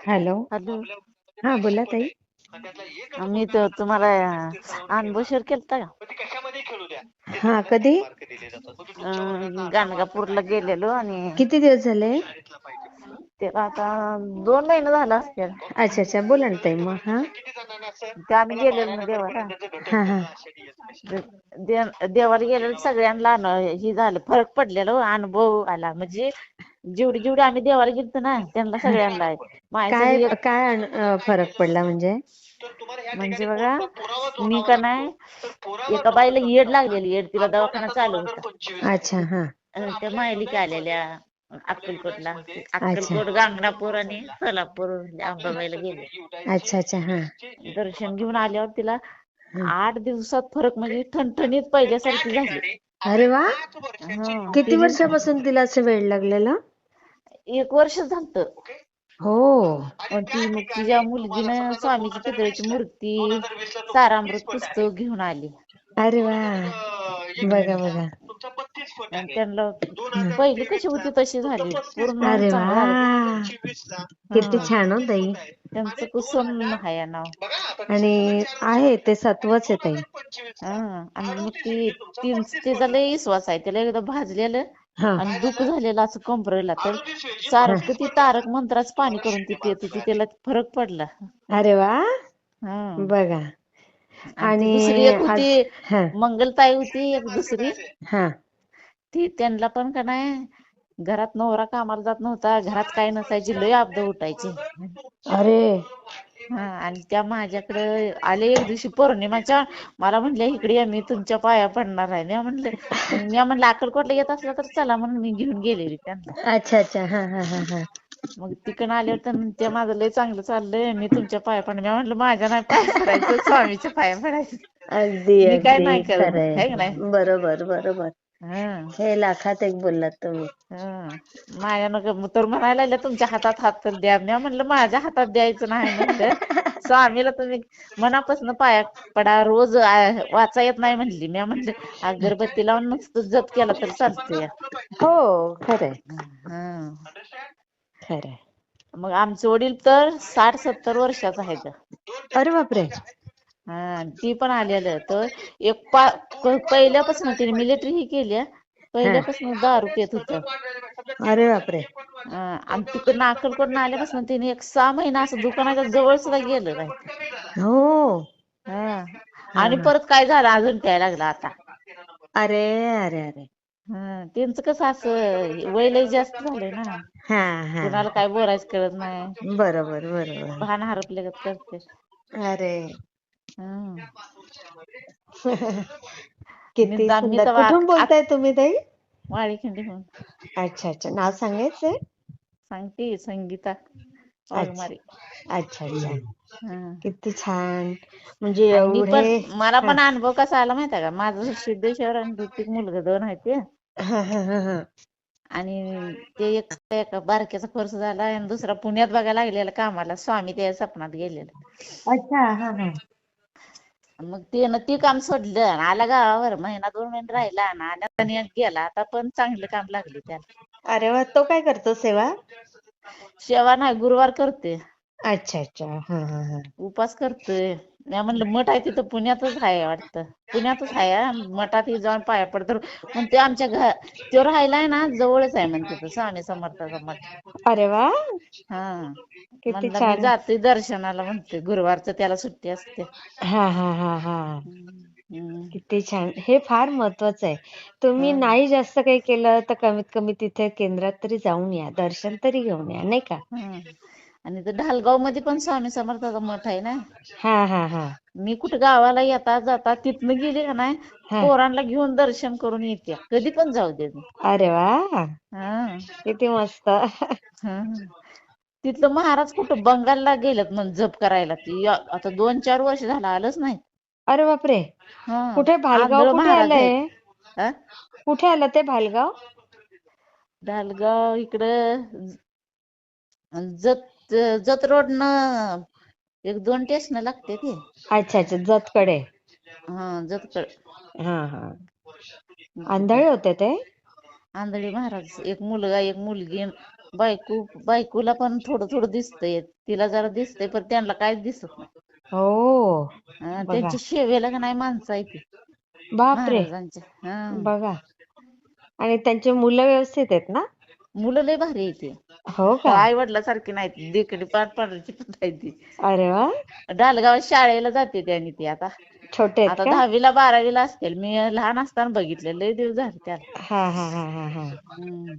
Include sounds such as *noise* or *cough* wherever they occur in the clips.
Hello. Hello. हा बोला ताई. मी तर तुम्हाला अनुभव शेअर केलता का? हा कधी? गाणगापूरला गेलेलो आणि किती दिवस झाले? तेव्हा आता दोन महिने झाला असतील. अच्छा अच्छा. बोला ना ताई मग हा. ते आम्ही गेलेलो ना देवाला. हा हा. दे- दे- देवाला गेलेलो सगळ्यांना अनु- हे झालं. फरक पडलेला हो, अनुभव आला. म्हणजे जेवढी जेवढी आम्ही देवाला गेलतो ना त्यांना सगळ्यांना आहे. काय काय अन- अं, फरक पडला म्हणजे? म्हणजे बघा मी का नाही एका बाईला येड लागलेली येड. तिला दवाखाना चालू होता. अच्छा हा. त्या मायलिका आलेल्या. अक्कलकोटला. अक्कलकोट गांगणापूर आणि सोलापूर अंबाबाईला गेले. अच्छा अच्छा हा. दर्शन घेऊन आल्यावर तिला आठ दिवसात फरक म्हणजे ठणठणीत पहिल्यासारखी झाली. अरे वा. किती वर्षापासून तिला असं वेळ लागलेला? एक वर्ष झालत. हो. पण ती मग तिच्या मुलगीनं स्वामीची पितळेची मूर्ती सारामृत पुस्तक घेऊन आली. अरे वा. बघा बघा. आणि त्यांना पहिली कशी होती तशी झाली. पूर्ण अरे वा किती हा. छान हो ताई. त्यांचं कुसुम आहे या नाव आणि आहे ते सत्वच आहे ताई. हा. आणि मग ती तीन तिचा लय विश्वास आहे. त्याला एकदा भाजलेलं हा. आणि दुःख झालेलं असं कंबरेला तर सारखं ती तारक मंत्राचं पाणी करून ती पित होती. त्याला फरक पडला. अरे वा. हा. बघा. आणि दुसरी एक होती. हा. मंगलताई होती एक दुसरी. हा. ती त्यांना पण का नाही घरात नवरा कामाला जात नव्हता घरात काय नसायची लय आपदा उठायची. अरे. हा आणि त्या माझ्याकडे आले एक दिवशी पौर्णिमाच्या मला म्हणल्या इकडे या मी तुमच्या पाया पडणार आहे. मी म्हणलं मी म्हणलं अक्कलकोटला येत असला तर चला म्हणून मी घेऊन गेलेली त्यांना. अच्छा अच्छा. हा हा हा हा. मग तिकडं आल्यावर तर ते माझं लय चांगलं चाललंय मी तुमच्या पाया पडणार. मी म्हणलं माझ्या नाही पाय पडायचं स्वामीच्या पाया पडायचं. अगदी मी काय नाही अगदी करत, खरंय. का नाही? बरोबर बरोबर. हा हे लाखात एक बोललात तुम्ही. हा माझ्या तर म्हणायला लागल्या तुमच्या हातात हात तर द्या. मी म्हणलं माझ्या हातात द्यायचं नाही. म्हणलं स्वामीला तुम्ही मनापासून पाया पडा रोज वाचा येत नाही. म्हणली. मी म्हणलं अगरबत्ती लावून नुसतं जप केला तर चालतंय. हो खरंय. हा खरंय. मग आमचे वडील तर साठ सत्तर वर्षाचा आहेत अरे बापरे. हा ती पण आलेलं तर एक पा पहिल्यापासून तिने मिलिटरी ही केली. पहिल्यापासून दारू पित होत. अरे बापरे. आणि तिकडनं अक्कलकोटनं आल्यापासून तिने एक सहा महिना असं दुकानाच्या जवळ सुद्धा गेलं नाही. हो. हा आणि परत काय झालं? अजून प्यायला लागला आता. अरे अरे अरे. हा त्यांचं कसं असं वय लय जास्त झालंय ना. हा हा. कुणाला काय बोलायचं कळत नाही. बरोबर बरोबर. भान हरपल्यागत करते. अरे. हं. किती निदान मी सुंदर. कुठून आत- बोलताय तुम्ही ताई? वाळीखंडी म्हणून अच्छा अच्छा. नाव सांगायचंय सांगते संगीता वाघमारे. अच्छा अच्छा हं. किती छान. म्हणजे आणि मी एवढे पण मला पण अनुभव कसा आला माहितीये का? माझं सिद्धेश्वर आणि ऋतिक मुलगा दोन आहेत ते. हा, हा, हा, हा. आणि ते एक एका बारक्याचा कोर्स झाला आणि दुसरा पुण्यात बघायला लागलेला कामाला. स्वामी त्या सपनात गेलेला. अच्छा हा हा. मग ते न ते काम सोडलं आणि आला गावावर. महिना दोन महिने राहिला आणि आला आणि गेला. आता पण चांगलं काम लागले त्याला. अरे वा तो काय करतो सेवा? सेवा नाही गुरुवार करते अच्छा अच्छा. हा हा हा. उपास करतोय. मी म्हणलं मठ आहे तिथं पुण्यातच आहे वाटतं. पुण्यातच आहे हा. मठात जाऊन पाया पडतो. पण ते आमच्या घर तो राहिलाय ना जवळच आहे म्हणते तिथं स्वामी समर्थाचा मठ. अरे वा. हा. किती म्हणलं मी छान जाते दर्शनाला म्हणते गुरुवारचं त्याला सुट्टी असते हा हा हा हा हम्म. किती छान हे फार महत्वाचं आहे तुम्ही हा. नाही जास्त काही केलं तर कमीत कमी तिथे केंद्रात तरी जाऊन या दर्शन तरी घेऊन या नाही का. आणि ते ढालगावमध्ये पण स्वामी समर्थाचा मठ आहे ना हा हा हा मी कुठं गावाला येता जाता तिथनं गेली का नाही हा. पोरांना घेऊन दर्शन करून येते कधी पण जाऊ दे मी. अरे वा हा किती मस्त हा. तिथलं महाराज कुठं बंगालला गेलेत म्हण जप करायला. ती आता दोन चार वर्ष झालं आलंच नाही. अरे बापरे. हा. कुठे भालगाव आंधळ कुठे महाराज आलंय? आहेत. हा? कुठे आलं ते भालगाव? ढालगाव इकडं ज- जत जत रोडनं एक दोन स्टेशन लागते ते. अच्छा अच्छा जतकडे. हा जतकड. हा हा. आंधळे होते ते? आंधळी महाराज एक मुलगा एक मुलगी बायको बायकोला पण थोडं थोडं दिसतंय. तिला जरा दिसतंय पण त्यांना काहीच दिसत नाही. हो. बघा. त्यांच्या शेवेला का नाही माणसं आहे ती. बापरे. महाराजांच्या हा. बघा. आणि त्यांची मुलं व्यवस्थित आहेत ना? मुलं लय भारी आहे ती. हो का? आई वडिलासारखी नाही ती. देखणी पाच पांढरची पण आहे ती. अरे वा. डालगाव शाळेला जाते ती आणि ती आता. छोटे आहेत आता का? दहावीला बारावीला असतील. मी लहान असताना बघितले लय दिवस झाले त्याला. हा हा हा हा हा. हम्म.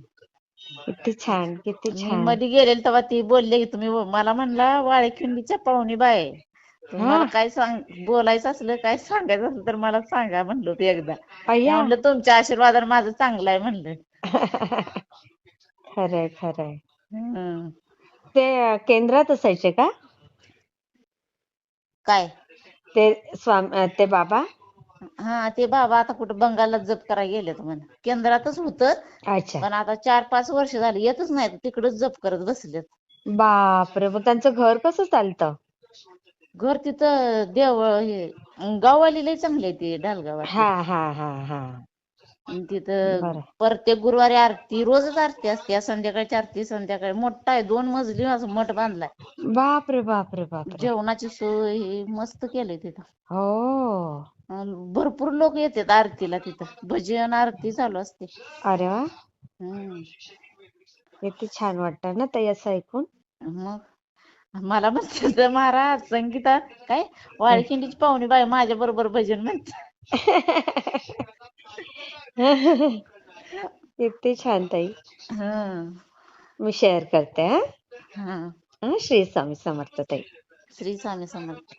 किती छान किती मी छान. मध्ये गेलेले तेव्हा ती बोलले की तुम्ही मला म्हणला वाळेखिंडीच्या पाहुणी बाय. आहे. तुम्हाला हा. काय सांग बोलायचं असलं काय सांगायचं असलं तर मला सांगा म्हणलं होतं एकदा. मी अय्या म्हणलं तुमच्या आशीर्वादाने माझं चांगलं आहे म्हणलं. *laughs* खरंय खरंय. हम्म. ते अं, केंद्रात असायचे का? काय? ते स्वाम अं, ते बाबा? हा ते बाबा आता कुठं बंगालला जप करायला गेलेत म्हण. केंद्रातच होतं. अच्छा. पण आता चार पाच वर्ष झाली येतच नाहीत. तिकडच जप करत बसलेत. बापरे मग त्यांचं घर कसं चालतं? घर तिथं देवळ हे गाववाली लय चांगली आहे ती ढालगावात हा हा हा हा. तिथं बरं. प्रत्येक गुरुवारी आरती रोजच आरती असते. संध्याकाळची आरती संध्याकाळी मोठा आहे. दोन मजली असं मठ बांधलाय. बापरे बापरे बापरे. जेवणाची सोय हे मस्त केलंय तिथं. हो. अन भरपूर लोक येतात आरतीला तिथं. भजन आरती चालू असते. अरे वा. हम्म. किती छान वाटतं ना ते असं ऐकून. मग मला म्हणतात तर महाराज संगीता काय? वाळखिंडीची पाहुणी बाई माझ्या बरोबर भजन म्हणते *laughs* *laughs* किती छान ताई. हं. मी शेअर करते हा. श्री स्वामी समर्थ ताई. श्री स्वामी समर्थ